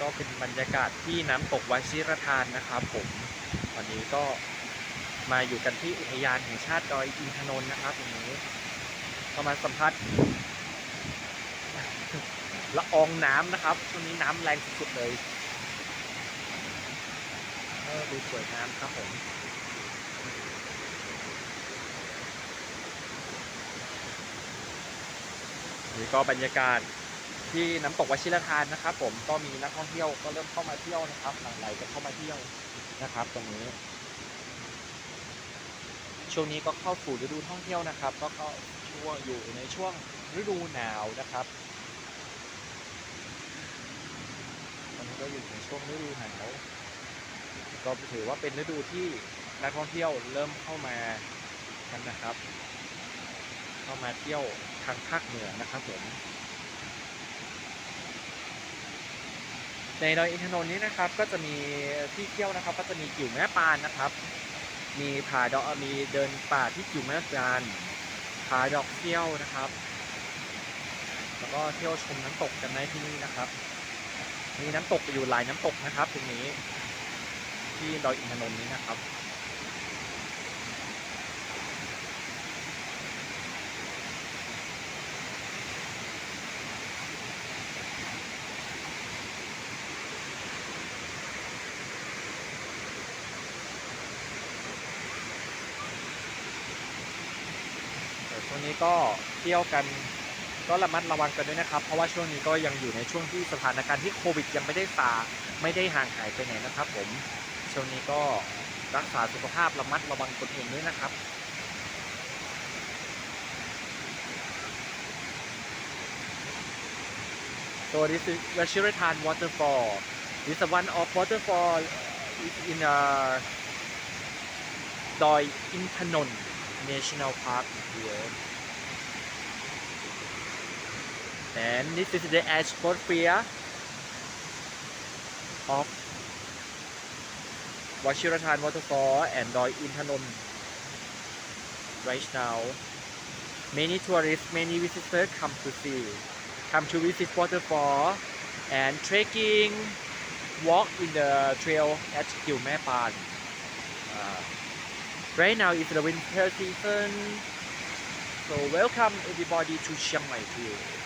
ก็เป็นบรรยากาศที่น้ำตกวชิรทานนะครับผมวันนี้ก็มาอยู่กันที่อุทยานแห่งชาติดอยอินทนนท์นะครับตรงนี้ก็มาสัมผัสละอองน้ำนะครับช่วงนี้น้ำแรงสุดๆเลยเออดูสวยงามครับผมนี่ก็บรรยากาศ ที่น้ำตกวชิรทานนะครับ ผมก็มีนักท่องเที่ยวก็เริ่มเข้ามาเที่ยวนะครับหลั่งไหลกันเข้ามาเที่ยวนะครับ ตรงนี้ ช่วงนี้ก็เข้าสู่ฤดูท่องเที่ยวนะครับ ก็เข้าช่วงอยู่ในช่วงฤดูหนาวนะครับตอนนี้ก็อยู่ในช่วงฤดูหนาวก็ถือว่าเป็นฤดูที่นักท่องเที่ยวเริ่มเข้ามากันนะครับ เข้ามาเที่ยวทางภาคเหนือนะครับผม ในดอยอินทนนท์นี้นะครับก็จะมีที่เที่ยวนะครับ ก็จะมีกิ่วแม่ปานนะครับ มีผาดอกมีเดินป่าที่กิ่วแม่ปานผาดอกเที่ยวนะครับ แล้วก็เที่ยวชมน้ำตกกันได้ที่นี่นะครับ มีน้ำตกอยู่หลายน้ำตกนะครับตรงนี้ที่ดอยอินทนนท์นี้นะครับ เดี๋ยวช่วงนี้ก็เที่ยวกันก็ระมัดระวังกันด้วยนะครับ เพราะว่าช่วงนี้ก็ยังอยู่ในช่วงที่สถานการณ์ที่โควิดยังไม่ได้ซาไม่ได้ห่างหายไปไหนนะครับ ผมช่วงนี้ก็รักษาสุขภาพระมัดระวังตนเองด้วยนะครับ So this is Vashiratan waterfall. This is one of waterfall is in uh, Doi Intanon National Park here. And this is the export atmosphere of Vashiratan waterfall and Doi Intanon right now. Many tourists, many visitors come to see, come to visit waterfall and trekking, walk in the trail at Gilmepan. Uh, right now is the winter season, so welcome everybody to Chiang Mai too.